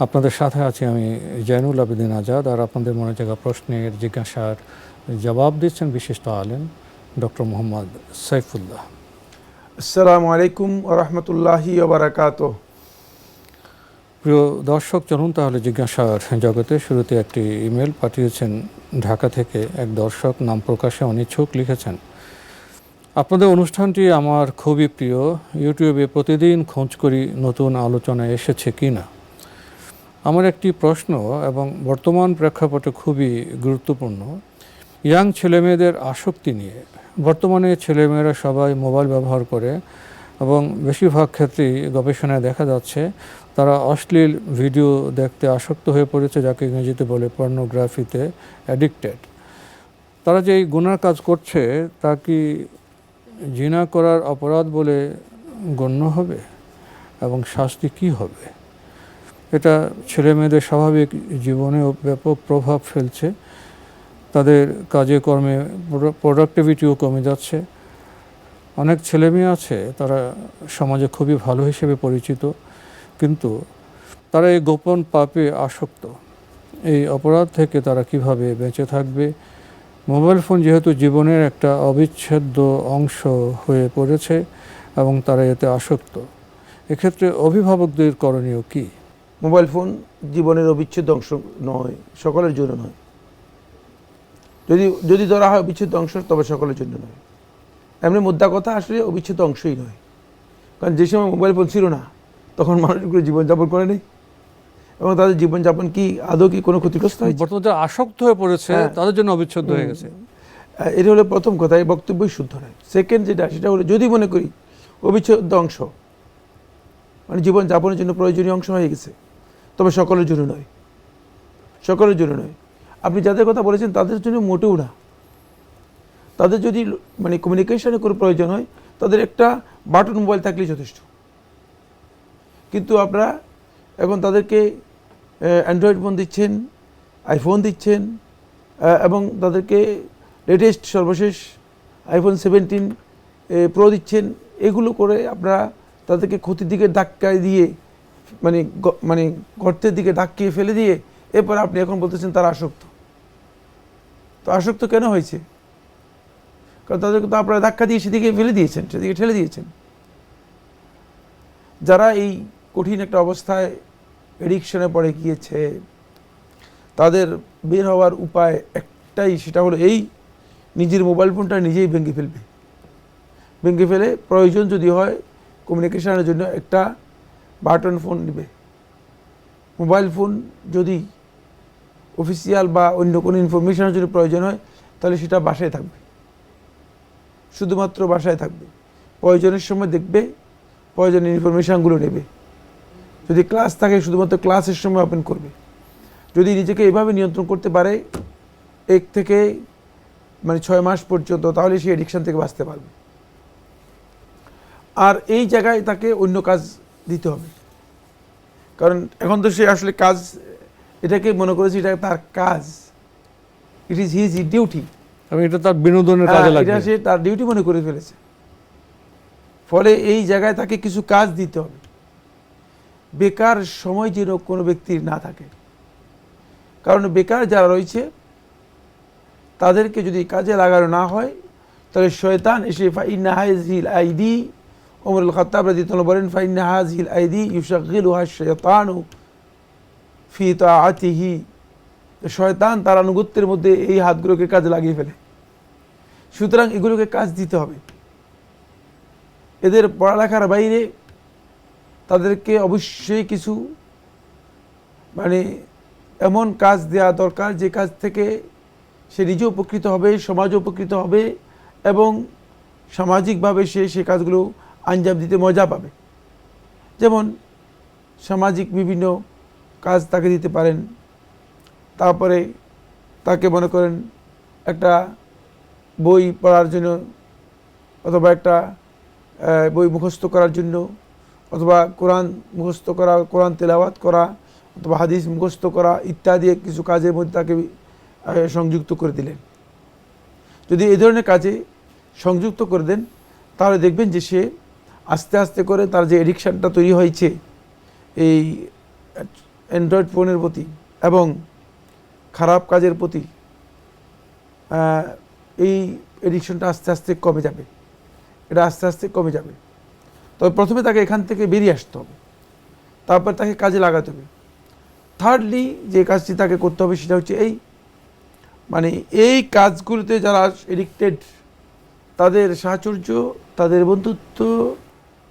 আপনাদের সাথে আছি আমি জৈনুল আবেদিন আজাদ আর আপনাদের মনে জায়গা প্রশ্নের জিজ্ঞাসার জবাব দিচ্ছেন বিশিষ্ট আলেম ডক্টর মোহাম্মদ সাইফুল্লাহ। আসসালামু আলাইকুম রহমতুল্লাহি ওবরাকাত প্রিয় দর্শক চলুন তাহলে জিজ্ঞাসার জগতে শুরুতে একটি ইমেল পাঠিয়েছেন ঢাকা থেকে এক দর্শক নাম প্রকাশে অনিচ্ছুক লিখেছেন আপনাদের অনুষ্ঠানটি আমার খুবই প্রিয় ইউটিউবে প্রতিদিন খোঁজ করি নতুন আলোচনা এসেছে কি না আমার একটি প্রশ্ন এবং বর্তমান প্রেক্ষাপটে খুবই গুরুত্বপূর্ণ। ইয়াং ছেলেমেয়েদের আসক্তি নিয়ে। বর্তমানে ছেলেমেয়েরা সবাই মোবাইল ব্যবহার করে এবং বেশিরভাগ ক্ষেত্রেই গবেষণায় দেখা যাচ্ছে তারা অশ্লীল ভিডিও দেখতে আসক্ত হয়ে পড়েছে যাকে ইংরেজিতে বলে পর্নোগ্রাফিতে অ্যাডিক্টেড। তারা যে এই গুনার কাজ করছে তা কি জিনা করার অপরাধ বলে গণ্য হবে? এবং শাস্তি কি হবে? এটা ছেলে মেয়েদের স্বাভাবিক জীবনেও ব্যাপক প্রভাব ফেলছে। তাদের কাজে কর্মে প্রোডাক্টিভিটিও কমে যাচ্ছে। অনেক ছেলে মেয়ে আছে, তারা সমাজে খুবই ভালো হিসেবে পরিচিত, কিন্তু তারা এই গোপন পাপে আসক্ত। এই অপরাধ থেকে তারা কীভাবে বেঁচে থাকবে? মোবাইল ফোন যেহেতু জীবনের একটা অবিচ্ছেদ্য অংশ হয়ে পড়েছে এবং তারা এতে আসক্ত। এক্ষেত্রে অভিভাবকদের করণীয় কী? মোবাইল ফোন জীবনের অবিচ্ছেদ্য অংশ নয় সকলের জন্য নয়। যদি যদি ধরা হয় অবিচ্ছেদ্য অংশ তবে সকলের জন্য নয়। এমনি মুদ্রা কথা আসলে অবিচ্ছেদ্য অংশই নয়। কারণ যে সময় মোবাইল ফোন ছিল না তখন মানুষগুলো জীবনযাপন করে নেই। এবং তাদের জীবনযাপন কি আদৌ কি কোনো ক্ষতিগ্রস্ত হয় বর্তমানে যারা আসক্ত হয়ে পড়েছে হ্যাঁ। তাদের জন্য অবিচ্ছেদ্য হয়ে গেছে। এটা হলো প্রথম কথা এই বক্তব্যই শুদ্ধ নয়। সেকেন্ড যেটা সেটা হলো যদি মনে করি অবিচ্ছেদ্য অংশ মানে জীবনযাপনের জন্য প্রয়োজনীয় অংশ হয়ে গেছে। তবে সকলের জন্য নয়। সকলের জন্য নয়। আপনি যাদের কথা বলেছেন, তাদের জন্য মোটেও না। তাদের যদি মানে কমিউনিকেশনের কোনো প্রয়োজন হয়, তাদের একটা বাটন মোবাইল থাকলেই যথেষ্ট। কিন্তু আপনারা এখন তাদেরকে অ্যান্ড্রয়েড ফোন দিচ্ছেন আইফোন দিচ্ছেন এবং তাদেরকে লেটেস্ট সর্বশেষ আইফোন সেভেন্টিন প্রো দিচ্ছেন, এগুলো করে আপনারা তাদেরকে ক্ষতির দিকে ধাক্কায় দিয়ে মানে মানে গর্তের দিকে ধাক্কিয়ে ফেলে দিয়ে এরপর আপনি এখন বলতেছেন তারা আসক্ত। তো আসক্ত কেন হয়েছে? কারণ তাদেরকে তো আপনারা ধাক্কা দিয়ে সেদিকে ফেলে দিয়েছেন, সেদিকে ঠেলে দিয়েছেন। যারা এই কঠিন একটা অবস্থায় এডিকশনে পড়ে গিয়েছে, তাদের বের হওয়ার উপায় একটাই, সেটা হলো এই নিজের মোবাইল ফোনটা নিজেই ভেঙে ফেলবে। ভেঙে ফেলে প্রয়োজন যদি হয় কমিউনিকেশনের জন্য একটা বাটন ফোন নেবে। মোবাইল ফোন যদি অফিসিয়াল বা অন্য কোনো ইনফরমেশনের জন্য প্রয়োজন হয়, তাহলে সেটা বাসায় থাকবে। শুধুমাত্র বাসায় থাকবে। প্রয়োজনের সময় দেখবে প্রয়োজনীয় ইনফরমেশানগুলো নেবে। যদি ক্লাস থাকে, শুধুমাত্র ক্লাসের সময় ওপেন করবে। যদি নিজেকে এভাবে নিয়ন্ত্রণ করতে পারে, এক থেকে মানে ছয় মাস পর্যন্ত, তাহলে সে এডিকশন থেকে বাঁচতে পারবে। আর এই জায়গায় তাকে অন্য কাজ দিতে হবে। কারণ এখন তো সে আসলে কাজ এটাকে মনে করেছে এটা তার কাজ। ইট ইজ হিজ ডিউটি এটা তার বিনোদনের কাজে হ্যাঁ, লাগবে। এটা সে তার ডিউটি মনে করে ফেলেছে। ফলে এই জায়গায় তাকে কিছু কাজ দিতে হবে। বেকার সময় যেন কোনো ব্যক্তির না থাকে। কারণ বেকার যারা রয়েছে তাদেরকে যদি কাজে লাগানো না হয় তাহলে শয়তান এসে ফাইন্না হাজিল আইদি ওমরুল খত্তাব রাদিয়াল্লাহু বলেন, ফাইন্না হাজিল আইদি ইউশাগিলুহা শাইতানু ফি তা আতিহি শয়তান তার আনুগত্যের মধ্যে এই হাতগুলোকে কাজে লাগিয়ে ফেলে। সুতরাং এগুলোকে কাজ দিতে হবে। এদের পড়ালেখার বাইরে তাদেরকে অবশ্যই কিছু মানে এমন কাজ দেওয়া দরকার, যে কাজ থেকে সে নিজে উপকৃত হবে সমাজ উপকৃত হবে এবং সামাজিকভাবে সে সে কাজগুলো আঞ্জাম দিতে মজা পাবে। যেমন সামাজিক বিভিন্ন কাজ তাকে দিতে পারেন। তারপরে তাকে মনে করেন একটা বই পড়ার জন্য অথবা একটা বই মুখস্থ করার জন্য অথবা কোরআন মুখস্থ করা, কোরআন তেলাওয়াত করা অথবা হাদিস মুখস্থ করা ইত্যাদি কিছু কাজের মধ্যে তাকে সংযুক্ত করে দিলেন। যদি এই ধরনের কাজে সংযুক্ত করে দেন, তাহলে দেখবেন যে সে আস্তে আস্তে করে তার যে এডিকশানটা তৈরি হয়েছে এই অ্যান্ড্রয়েড ফোনের প্রতি এবং খারাপ কাজের প্রতি এই এডিকশনটা আস্তে আস্তে কমে যাবে। এটা আস্তে আস্তে কমে যাবে। তবে প্রথমে তাকে এখান থেকে বেরিয়ে আসতে হবে। তারপর তাকে কাজে লাগাতে হবে। থার্ডলি যে কাজটি তাকে করতে হবে সেটা হচ্ছে এই মানে এই কাজগুলোতে যারা এডিক্টেড তাদের সাহচর্য, তাদের বন্ধুত্ব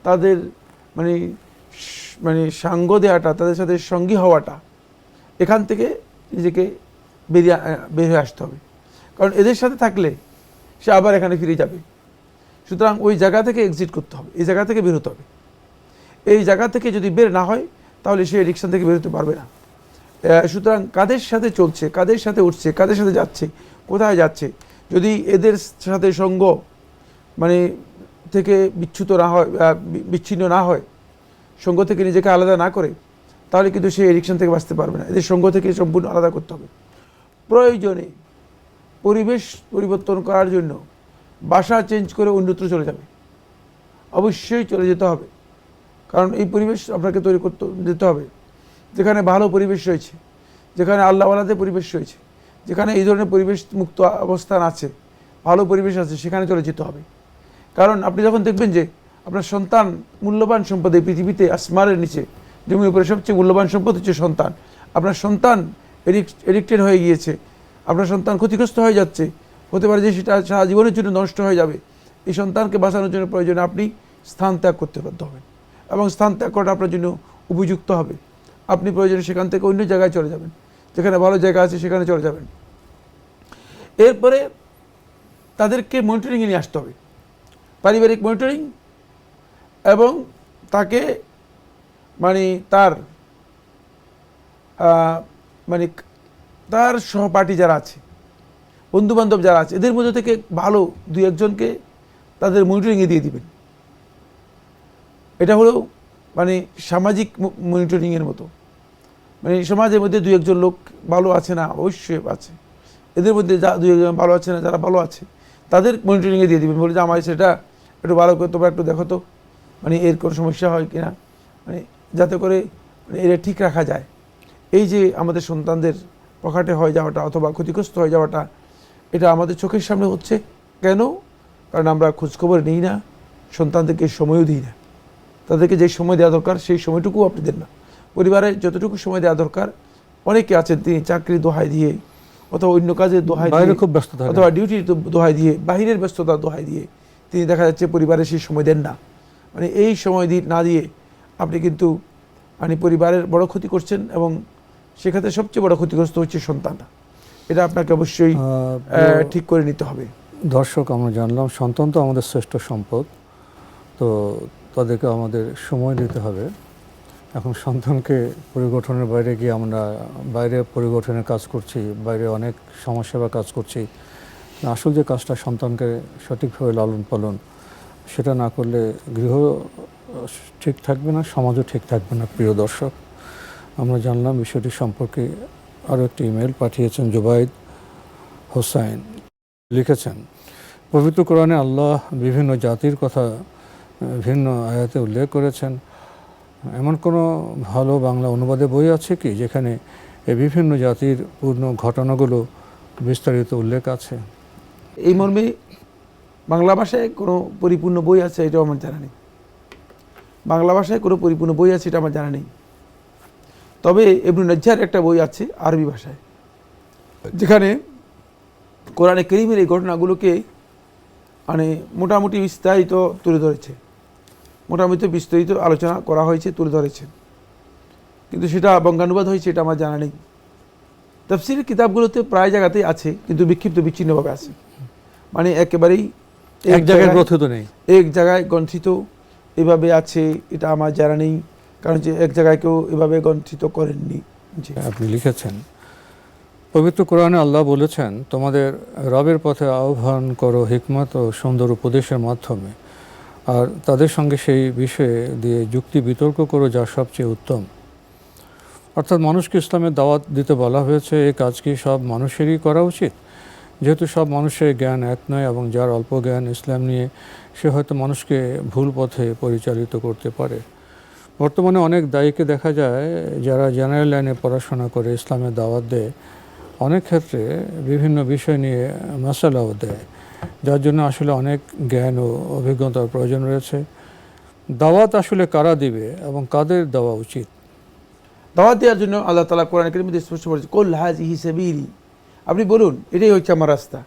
তাদের মানে মানে সাঙ্গ দেওয়াটা তাদের সাথে সঙ্গী হওয়াটা, এখান থেকে নিজেকে বেরিয়ে বের হয়ে আসতে হবে। কারণ এদের সাথে থাকলে সে আবার এখানে ফিরে যাবে। সুতরাং ওই জায়গা থেকে এক্সিট করতে হবে, এই জায়গা থেকে বেরোতে হবে। এই জায়গা থেকে যদি বের না হয়, তাহলে সে এডিকশন থেকে বেরোতে পারবে না। সুতরাং কাদের সাথে চলছে, কাদের সাথে উঠছে, কাদের সাথে যাচ্ছে, কোথায় যাচ্ছে, যদি এদের সাথে সঙ্গ মানে থেকে বিচ্ছুত না হয় বিচ্ছিন্ন না হয়, সঙ্গ থেকে নিজেকে আলাদা না করে, তাহলে কিন্তু সে এডিকশন থেকে বাঁচতে পারবে না। এদের সঙ্গ থেকে সম্পূর্ণ আলাদা করতে হবে। প্রয়োজনে পরিবেশ পরিবর্তন করার জন্য বাসা চেঞ্জ করে অন্যত্র চলে যাবে। অবশ্যই চলে যেতে হবে। কারণ এই পরিবেশ আপনাকে তৈরি করতে, যেতে হবে। যেখানে ভালো পরিবেশ রয়েছে, যেখানে আল্লাহওয়ালাদের পরিবেশ রয়েছে, যেখানে এই ধরনের পরিবেশ মুক্ত অবস্থান আছে, ভালো পরিবেশ আছে, সেখানে চলে যেতে হবে। কারণ আপনি যখন দেখবেন যে আপনার সন্তান মূল্যবান সম্পদ এই পৃথিবীতে আসমানের নিচে, জমির উপরে সবচেয়ে মূল্যবান সম্পদ হচ্ছে সন্তান। আপনার সন্তান এডিক্টেড হয়ে গিয়েছে, আপনার সন্তান ক্ষতিগ্রস্ত হয়ে যাচ্ছে, হতে পারে যে সেটা সারা জীবনের জন্য নষ্ট হয়ে যাবে। এই সন্তানকে বাঁচানোর জন্য প্রয়োজনে আপনি স্থান ত্যাগ করতে বাধ্য হবেন এবং স্থান ত্যাগ করাটা আপনার জন্য উপযুক্ত হবে। আপনি প্রয়োজনে সেখান থেকে অন্য জায়গায় চলে যাবেন, যেখানে ভালো জায়গা আছে সেখানে চলে যাবেন। এরপরে তাদেরকে মনিটরিংয়ে নিয়ে আসতে হবে। পারিবারিক মনিটরিং এবং তাকে মানে তার মানে তার সহপাঠী যারা আছে বন্ধু বান্ধব যারা আছে, এদের মধ্যে থেকে ভালো দুই একজনকে তাদের মনিটরিংয়ে দিয়ে দিবেন। এটা হলো মানে সামাজিক মনিটরিংয়ের মতো। মানে সমাজের মধ্যে দুই একজন লোক ভালো আছে না, অবশ্যই আছে। এদের মধ্যে যা দুই একজন ভালো আছে না, যারা ভালো আছে, তাদের মনিটরিংয়ে দিয়ে দিবেন। বলে যে, আমার সেটা একটু ভালো করে তোমরা একটু দেখো তো মানে এর কোনো সমস্যা হয় কিনা? মানে যাতে করে মানে এটা ঠিক রাখা যায়। এই যে আমাদের সন্তানদের পকেটে হয়ে যাওয়াটা অথবা ক্ষতিগ্রস্ত হয়ে যাওয়াটা এটা আমাদের চোখের সামনে হচ্ছে কেন? কারণ আমরা খোঁজখবর নিই না সন্তানদেরকে সময়ও দিই না। তাদেরকে যে সময় দেওয়া দরকার সেই সময়টুকু আপনি দেন না। পরিবারে যতটুকু সময় দেওয়া দরকার অনেকে আছেন তিনি চাকরি দোহাই দিয়ে অথবা অন্য কাজে দোহাই দিয়ে খুব ব্যস্ত অথবা ডিউটির দোহাই দিয়ে বাহিরের ব্যস্ততা দোহাই দিয়ে তিনি দেখা যাচ্ছে পরিবারে সেই সময় দেন না। মানে এই সময় দিয়ে না দিয়ে আপনি কিন্তু মানে পরিবারের বড় ক্ষতি করছেন এবং সেক্ষেত্রে সবচেয়ে বড় ক্ষতিগ্রস্ত হচ্ছে সন্তানরা এটা আপনাকে অবশ্যই ঠিক করে নিতে হবে। দর্শক আমরা জানলাম সন্তান তো আমাদের শ্রেষ্ঠ সম্পদ। তো তাদেরকে আমাদের সময় দিতে হবে। এখন সন্তানকে পরিগঠনের বাইরে গিয়ে আমরা বাইরে পরিগঠনের কাজ করছি বাইরে অনেক সমাজসেবা কাজ করছি। আসল যে কাজটা সন্তানকে সঠিকভাবে লালন পালন, সেটা না করলে গৃহ ঠিক থাকবে না, সমাজও ঠিক থাকবে না, প্রিয় দর্শক। আমরা জানলাম বিষয়টি সম্পর্কে আরও একটি ইমেল পাঠিয়েছেন জুবাইদ হোসাইন। লিখেছেন, পবিত্র কোরআনে আল্লাহ বিভিন্ন জাতির কথা ভিন্ন আয়াতে উল্লেখ করেছেন। এমন কোনো ভালো বাংলা অনুবাদে বই আছে কি, যেখানে এই বিভিন্ন জাতির পূর্ণ ঘটনাগুলো বিস্তারিত উল্লেখ আছে? এই মর্মে বাংলা ভাষায় কোনো পরিপূর্ণ বই আছে, এটাও আমার জানা নেই। বাংলা ভাষায় কোনো পরিপূর্ণ বই আছে, এটা আমার জানা নেই। তবে এবনু নজ্জার একটা বই আছে, আরবি ভাষায়। যেখানে কোরআনে করিমের এই ঘটনাগুলোকে মানে মোটামুটি বিস্তারিত তুলে ধরেছে। মোটামুটি বিস্তারিত আলোচনা করা হয়েছে, তুলে ধরেছে। কিন্তু সেটা বঙ্গানুবাদ হয়েছে, এটা আমার জানা নেই। তফসিলের কিতাবগুলোতে প্রায় জায়গাতেই আছে, কিন্তু বিক্ষিপ্ত বিচ্ছিন্নভাবে আছে। মানে একেবারেই এক জায়গায় গ্রথিত নেই। এক জায়গায় গ্রন্থিত এভাবে আছে এটা আমার জানা নেই কারণ যে এক জায়গায় কেউ এভাবে গ্রন্থিত করেননি। আপনি লিখেছেন পবিত্র কোরআনে আল্লাহ বলেছেন তোমাদের রবের পথে আহ্বান করো হিকমত ও সুন্দর উপদেশের মাধ্যমে। আর তাদের সঙ্গে সেই বিষয়ে দিয়ে যুক্তি বিতর্ক করো যা সবচেয়ে উত্তম। অর্থাৎ মানুষকে ইসলামের দাওয়াত দিতে বলা হয়েছে এই কাজ কি সব মানুষেরই করা উচিত? যেহেতু সব মানুষের জ্ঞান এক নয় এবং যার অল্প জ্ঞান ইসলাম নিয়ে সে হয়তো মানুষকে ভুল পথে পরিচালিত করতে পারে। বর্তমানে অনেক দায়ীকে দেখা যায় যারা জেনারেল লাইনে পড়াশোনা করে, ইসলামের দাওয়াত দেয়। অনেক ক্ষেত্রে বিভিন্ন বিষয় নিয়ে মশালাও দেয়, যার জন্য আসলে অনেক জ্ঞান ও অভিজ্ঞতার প্রয়োজন রয়েছে। দাওয়াত আসলে কারা দিবে এবং কাদের দেওয়া উচিত? দাওয়াত দেওয়ার জন্য আল্লাহ তালা কোরআন করিমে স্পষ্ট বলেছে, কোল হাজি সেবিরি আপনি বলুন, এটাই হচ্ছে আমার রাস্তা।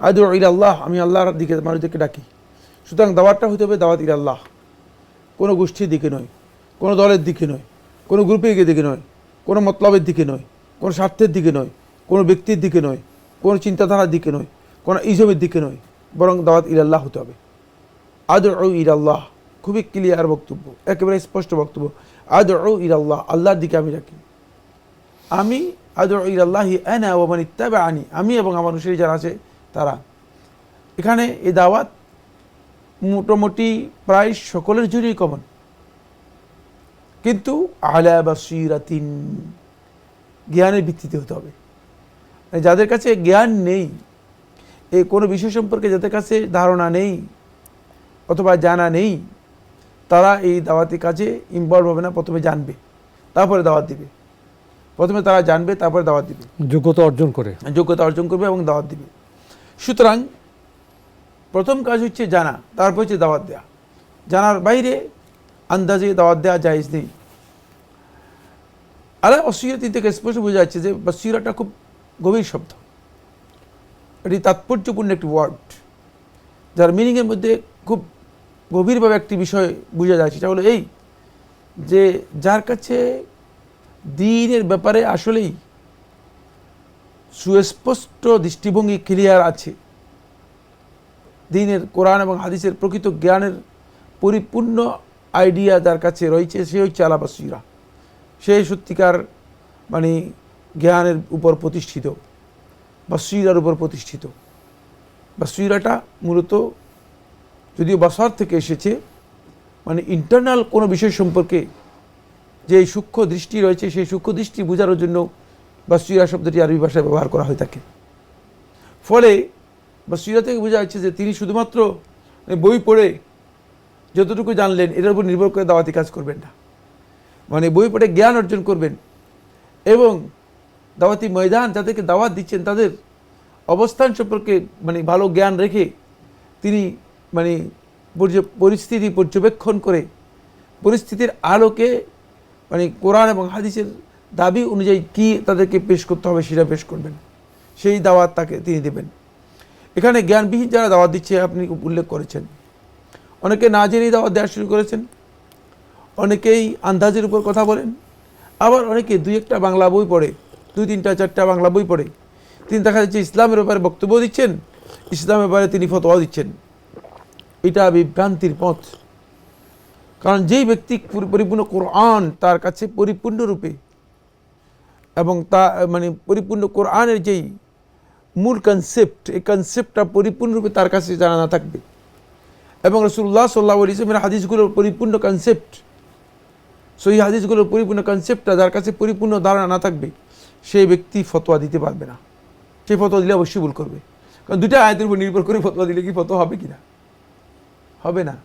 আদু আল্লাহ আমি আল্লাহর দিকে, মানুষদেরকে ডাকি। সুতরাং দাওয়াতটা হতে হবে দাওয়াত আল্লাহ কোনো গোষ্ঠীর দিকে নয়, কোনো দলের দিকে নয়, কোনো গ্রুপের দিকে নয়, কোনো মতলবের দিকে নয়, কোনো স্বার্থের দিকে নয়, কোনো ব্যক্তির দিকে নয়, কোনো চিন্তাধারার দিকে নয়, কোনো ইজমের দিকে নয়, বরং দাওয়াত ইল আল্লাহ হতে হবে। আদু ইল আল্লাহ খুবই ক্লিয়ার বক্তব্য, একেবারে স্পষ্ট বক্তব্য। আদু ইল আল্লাহ আল্লাহর দিকে আমি ডাকি। আমি আদু ইল আল্লাহি আনা ওমান ইত্তাবা আনি আমি এবং আমার অনুসারী যারা আছে, তারা। এখানে এই দাওয়াত মোটামুটি প্রায় সকলের জন্যই কমন কিন্তু আলা বাসিরাতিন, জ্ঞানের ভিত্তিতে হতে হবে। মানে যাদের কাছে জ্ঞান নেই এই কোনো বিষয় সম্পর্কে যাদের কাছে ধারণা নেই, অথবা জানা নেই, তারা এই দাওয়াতি কাজে ইনভলভ হবে না, প্রথমে জানবে, তারপরে দাওয়াত দিবে। প্রথমে তারা জানবে তারপরে দাওয়াত দিবে। যোগ্যতা অর্জন করে। যোগ্যতা অর্জন করবে এবং দাওয়াত দিবে। সুতরাং প্রথম কাজ হচ্ছে জানা তারপর হচ্ছে দাওয়াত দেওয়া জানার বাইরে আন্দাজে দাওয়াত দেওয়া জায়েজ নেই। আরে অসিরতি থেকে স্পষ্ট বোঝা যাচ্ছে যে বসিরাটা খুব গভীর শব্দ। এটি তাৎপর্যপূর্ণ একটি ওয়ার্ড যার মিনিংয়ের মধ্যে খুব গভীরভাবে একটি বিষয় বোঝা যাচ্ছে। সেটা হলো এই যে যার কাছে দিনের ব্যাপারে আসলেই সুস্পষ্ট দৃষ্টিভঙ্গি ক্লিয়ার আছে। দিনের কোরআন এবং হাদিসের প্রকৃত জ্ঞানের পরিপূর্ণ আইডিয়া যার কাছে রয়েছে সে হচ্ছে আলাবাসীরা সে সত্যিকার মানে জ্ঞানের উপর প্রতিষ্ঠিত, বাসিরার উপর প্রতিষ্ঠিত। বাসিরাটা মূলত যদিও বাসার থেকে এসেছে মানে ইন্টারনাল কোনো বিষয় সম্পর্কে যে এই সূক্ষ্ম দৃষ্টি রয়েছে, সেই সূক্ষ্ম দৃষ্টি বোঝানোর জন্য বা বাসিরা শব্দটি আরবি ভাষায় ব্যবহার করা হয়ে থাকে। ফলে বা বাসিরা থেকে বোঝা যাচ্ছে যে তিনি শুধুমাত্র বই পড়ে যতটুকু জানলেন, এটার উপর নির্ভর করে দাওয়াতি কাজ করবেন না। মানে বই পড়ে জ্ঞান অর্জন করবেন এবং দাওয়াতি ময়দান যাদেরকে দাওয়াত দিচ্ছেন, তাদের অবস্থান সম্পর্কে মানে ভালো জ্ঞান রেখে তিনি মানে পরিস্থিতি পর্যবেক্ষণ করে পরিস্থিতির আলোকে মানে কোরআন এবং হাদিসের দাবি অনুযায়ী কি তাদেরকে পেশ করতে হবে সেটা পেশ করবেন। সেই দাওয়াত তাকে তিনি দেবেন। এখানে জ্ঞানবিহীন যারা দাওয়াত দিচ্ছে, আপনি উল্লেখ করেছেন। অনেকে না জেনেই দাওয়াত দেওয়া শুরু করেছেন। অনেকেই আন্দাজের উপর কথা বলেন। আবার অনেকে দুই একটা বাংলা বই পড়ে, দুই তিনটা চারটা বাংলা বই পড়ে। তিনি দেখা যাচ্ছে ইসলামের ব্যাপারে বক্তব্য দিচ্ছেন, ইসলামের ব্যাপারে তিনি ফতোয়া দিচ্ছেন। এটা বিভ্রান্তির পথ। কারণ যেই ব্যক্তি পরিপূর্ণ কোরআন তার কাছে পরিপূর্ণরূপে এবং তা মানে পরিপূর্ণ কোরআনের যেই মূল কনসেপ্ট এই কনসেপ্টটা পরিপূর্ণরূপে তার কাছে জানা না থাকবে। এবং রসুল্লাহ সাল্লাহ ইসলামের হাদিসগুলোর পরিপূর্ণ কনসেপ্ট সেই হাদিসগুলোর পরিপূর্ণ কনসেপ্টটা যার কাছে পরিপূর্ণ ধারণা না থাকবে, সেই ব্যক্তি ফতোয়া দিতে পারবে না। সেই ফতোয়া দিলে অবশ্যই ভুল করবে। কারণ দুটা আয়াতের উপর নির্ভর করে ফতোয়া দিলে কি ফতোয়া হবে কি না হবে না।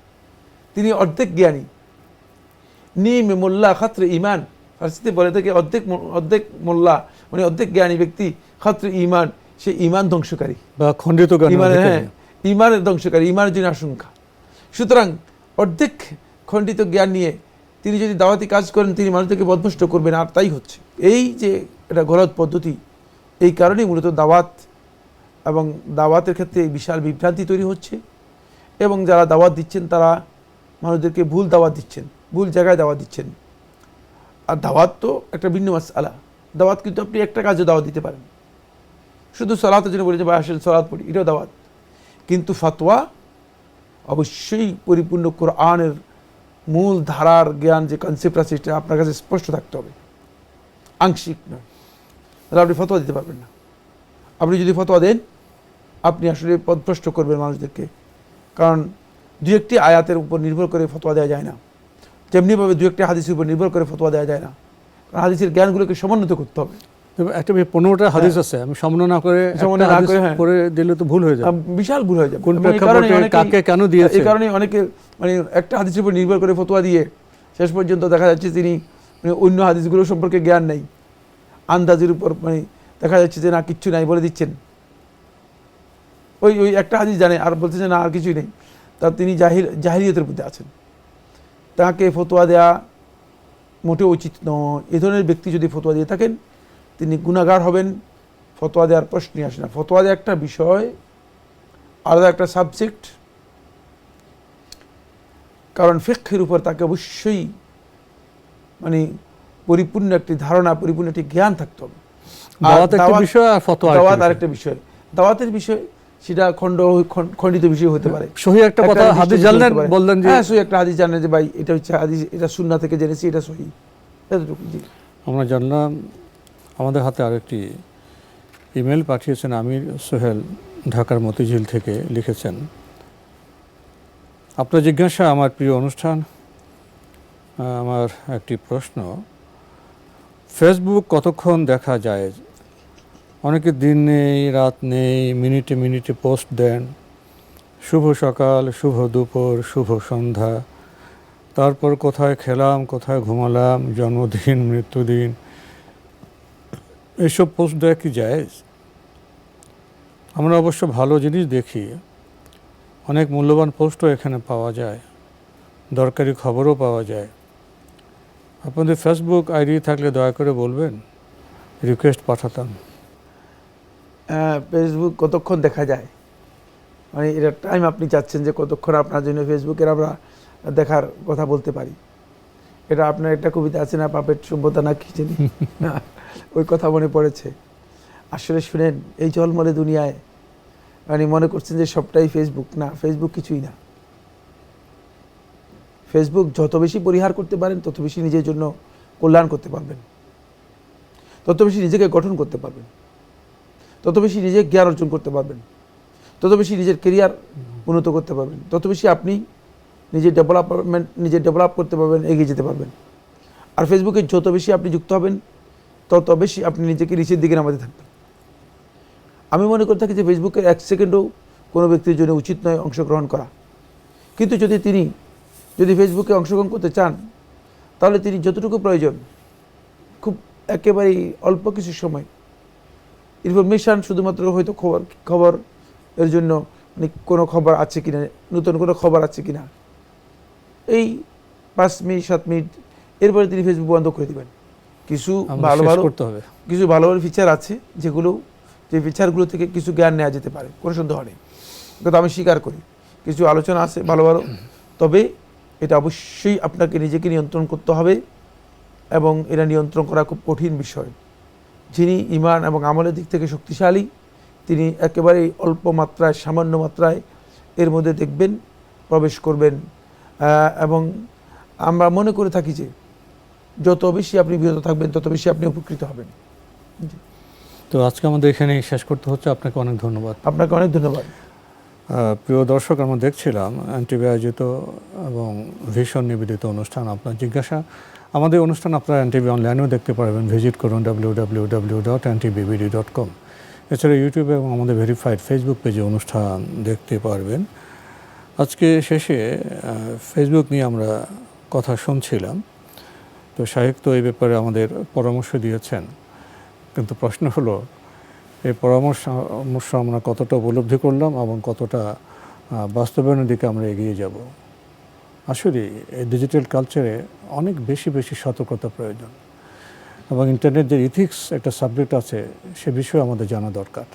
তিনি অর্ধেক জ্ঞানী। নিম মোল্লা খাত্র ইমান ফার্সিতে বলে থাকে অর্ধেক অর্ধেক মোল্লা মানে অর্ধেক জ্ঞানী ব্যক্তি খাত্র ইমান সে ইমান ধ্বংসকারী। বা খণ্ডিত অধিকারী। হ্যাঁ ইমানের ধ্বংসকারী ইমানের জন্য আশঙ্কা। সুতরাং অর্ধেক খণ্ডিত জ্ঞান নিয়ে তিনি যদি দাওয়াতি কাজ করেন তিনি মানুষদেরকে বদভস্ত করবেন আর তাই হচ্ছে। এই যে এটা গলত পদ্ধতি এই কারণেই মূলত দাওয়াত এবং দাওয়াতের ক্ষেত্রে বিশাল বিভ্রান্তি তৈরি হচ্ছে। এবং যারা দাওয়াত দিচ্ছেন তারা মানুষদেরকে ভুল দাওয়াত দিচ্ছেন, ভুল জায়গায় দাওয়াত দিচ্ছেন। আর দাওয়াত তো একটা ভিন্ন মাস আলা দাওয়াত কিন্তু আপনি একটা কাজে দাওয়াত দিতে পারেন। শুধু সলাতের জন্য বলেছে বা আসেন সলাৎ পড়ি। এটাও দাওয়াত। কিন্তু ফাতোয়া অবশ্যই পরিপূর্ণ কোরআনের মূল ধারার জ্ঞান, যে কনসেপ্ট আছে, সেটা আপনার কাছে স্পষ্ট থাকতে হবে। আংশিক নয়। তাহলে আপনি ফতোয়া দিতে পারবেন না। আপনি যদি ফতোয়া দেন, আপনি আসলে পদভ্রষ্ট করবেন মানুষদেরকে। কারণ দু একটি আয়াতের উপর নির্ভর করে ফতোয়া দেওয়া যায় না। তেমনিভাবে দু একটি হাদিসের উপর নির্ভর করে ফতোয়া দেওয়া যায় না। কারণ হাদিসের জ্ঞানগুলোকে সমন্বিত করতে হবে। একটা পনেরোটা হাদিস আছে আমি সমন্বয় না করে হ্যাঁ। সমন্বয় না করে, হ্যাঁ। করে দিলে তো ভুল হয়ে যাবে। বিশাল ভুল হয়ে যাবে। কোন প্রেক্ষাপটে কাকে কেন দিয়েছে? এই কারণে অনেকে মানে একটা হাদিসের উপর নির্ভর করে ফতোয়া দিয়ে শেষ পর্যন্ত দেখা যাচ্ছে তিনি মানে অন্য হাদিসগুলো সম্পর্কে জ্ঞান নেই। আন্দাজের উপর মানে দেখা যাচ্ছে যে না কিচ্ছু নাই বলে দিচ্ছেন। ওই ওই একটা হাদিস জানে আর বলছে যে না আর কিছুই নেই। তা তিনি জাহির জাহিরিয়তের মধ্যে আছেন। তাকে ফতোয়া দেয়া মোটেও উচিত নয়। এ ধরনের ব্যক্তি যদি ফতোয়া দিয়ে থাকেন তিনি গুণাগার হবেন। ফতোয়া দেওয়ার প্রশ্নই আসে না। ফতোয়া দেওয়া একটা বিষয় আলাদা একটা সাবজেক্ট কারণ ফিক্ষের উপর তাকে অবশ্যই মানে পরিপূর্ণ একটি ধারণা পরিপূর্ণ একটি জ্ঞান থাকতে হবে। আর দাওয়াত একটা আর বিষয়। দাওয়াতের বিষয় সেটা খণ্ড খণ্ড- খণ্ডিত বিষয় হতে পারে। সহি একটা কথা হাদিস জানলেন বললেন যে হ্যাঁ সহি একটা হাদিস জানেন যে ভাই এটা হচ্ছে হাদিস এটা সুন্না থেকে জেনেছি এটা সহি। এতটুকু জি। আমরা জানলাম আমাদের হাতে আরেকটি ইমেল পাঠিয়েছেন আমির সোহেল ঢাকার মতিঝিল থেকে লিখেছেন আপনার জিজ্ঞাসা আমার প্রিয় অনুষ্ঠান আমার একটি প্রশ্ন ফেসবুক কতক্ষণ দেখা যায় অনেকে দিন নেই, রাত নেই, মিনিটে মিনিটে পোস্ট দেন। শুভ সকাল, শুভ দুপুর, শুভ সন্ধ্যা। তারপর কোথায় খেলাম, কোথায় ঘুমালাম, জন্মদিন, মৃত্যুদিন, এসব পোস্ট দেওয়া কি যায়? আমরা অবশ্য ভালো জিনিস দেখি। অনেক মূল্যবান পোস্টও এখানে পাওয়া যায়। দরকারি খবরও পাওয়া যায়। আপনাদের ফেসবুক আইডি থাকলে দয়া করে বলবেন। রিকোয়েস্ট পাঠাতাম। ফেসবুক কতক্ষণ দেখা যায়? মানে এটা টাইম আপনি চাচ্ছেন যে কতক্ষণ আপনার জন্য ফেসবুকের আমরা দেখার কথা বলতে পারি। এটা আপনার একটা কবিতা আছে না, পাপের সভ্যতা না কি জানি? ওই কথা মনে পড়েছে। আসলে শুনেন, এই জলমলে দুনিয়ায় মানে মনে করছেন যে সবটাই ফেসবুক না ফেসবুক কিছুই না। ফেসবুক যত বেশি পরিহার করতে পারেন, তত বেশি নিজের জন্য কল্যাণ করতে পারবেন। তত বেশি নিজেকে গঠন করতে পারবেন। তত বেশি নিজে জ্ঞান অর্জন করতে পারবেন। তত বেশি নিজের কেরিয়ার উন্নত করতে পারবেন। তত বেশি আপনি নিজের ডেভেলপমেন্ট নিজে ডেভেলপ করতে পারবেন, এগিয়ে যেতে পারবেন। আর ফেসবুকে যত বেশি আপনি যুক্ত হবেন, তত বেশি আপনি নিজেকে নিচের দিকে নামাতে থাকবেন। আমি মনে করে থাকি যে ফেসবুকের এক সেকেন্ডও কোনো ব্যক্তির জন্য উচিত নয় অংশগ্রহণ করা। কিন্তু যদি তিনি, যদি ফেসবুকে অংশগ্রহণ করতে চান, তাহলে তিনি যতটুকু প্রয়োজন, খুব একেবারেই অল্প কিছু সময় ইনফরমেশান শুধুমাত্র হয়তো খবর খবর এর জন্য মানে কোনো খবর আছে কিনা নতুন কোনো খবর আছে কিনা। এই পাঁচ মিনিট সাত মিনিট এরপরে তিনি ফেসবুক বন্ধ করে দিবেন। কিছু ভালো ভালো করতে হবে। কিছু ভালো ভালো ফিচার আছে যেগুলো যে ফিচারগুলো থেকে কিছু জ্ঞান নেওয়া যেতে পারে কোনো সন্দেহ নেই। কিন্তু আমি স্বীকার করি কিছু আলোচনা আছে ভালো ভালো। তবে এটা অবশ্যই আপনাকে নিজেকে নিয়ন্ত্রণ করতে হবে এবং এটা নিয়ন্ত্রণ করা খুব কঠিন বিষয়। যিনি ইমান এবং আমলের দিক থেকে শক্তিশালী তিনি একেবারেই অল্প মাত্রায় সামান্য মাত্রায় এর মধ্যে দেখবেন প্রবেশ করবেন। এবং আমরা মনে করে থাকি যে যত বেশি আপনি বিরত থাকবেন তত বেশি আপনি উপকৃত হবেন। তো আজকে আমাদের এখানে শেষ করতে হচ্ছে। আপনাকে অনেক ধন্যবাদ। আপনাকে অনেক ধন্যবাদ। প্রিয় দর্শক আমরা দেখছিলাম এনটিভি আয়োজিত এবং ভীষণ নিবেদিত অনুষ্ঠান। আপনার জিজ্ঞাসা আমাদের অনুষ্ঠান আপনারা এনটিভি অনলাইনেও দেখতে পারবেন। ভিজিট করুন W W W dot NTVBD dot com এছাড়া ইউটিউবে এবং আমাদের ভেরিফাইড ফেসবুক পেজে অনুষ্ঠান দেখতে পারবেন। আজকে শেষে ফেসবুক নিয়ে আমরা কথা শুনছিলাম। তো সাহেব তো এই ব্যাপারে আমাদের পরামর্শ দিয়েছেন। কিন্তু প্রশ্ন হলো, এই পরামর্শ আমরা কতটা উপলব্ধি করলাম এবং কতটা বাস্তবায়নের দিকে আমরা এগিয়ে যাব? আসলে এই ডিজিটাল কালচারে অনেক বেশি বেশি সতর্কতা প্রয়োজন এবং ইন্টারনেট যে ইথিক্স একটা সাবজেক্ট আছে সে বিষয়ে আমাদের জানা দরকার।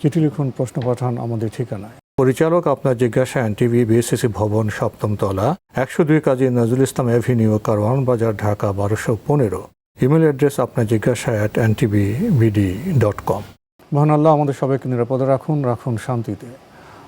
চিঠি লিখুন প্রশ্ন পাঠান আমাদের ঠিকানায়। পরিচালক আপনার জিজ্ঞাসা এনটিভি বিএসসিসি ভবন সপ্তম তলা একশো দুই কাজী নজরুল ইসলাম অ্যাভিনিউ কারওয়ান বাজার ঢাকা বারোশো পনেরো। ইমেল অ্যাড্রেস আপনার জিজ্ঞাসা at NTV BD dot com. মহান আল্লাহ আমাদের সবাইকে নিরাপদে রাখুন রাখুন শান্তিতে।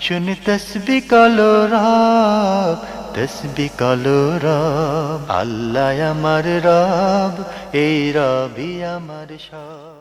শুনি তসবি কালো রব তসবি কালো রব আল্লাহ আমার রব এই রবি আমার সব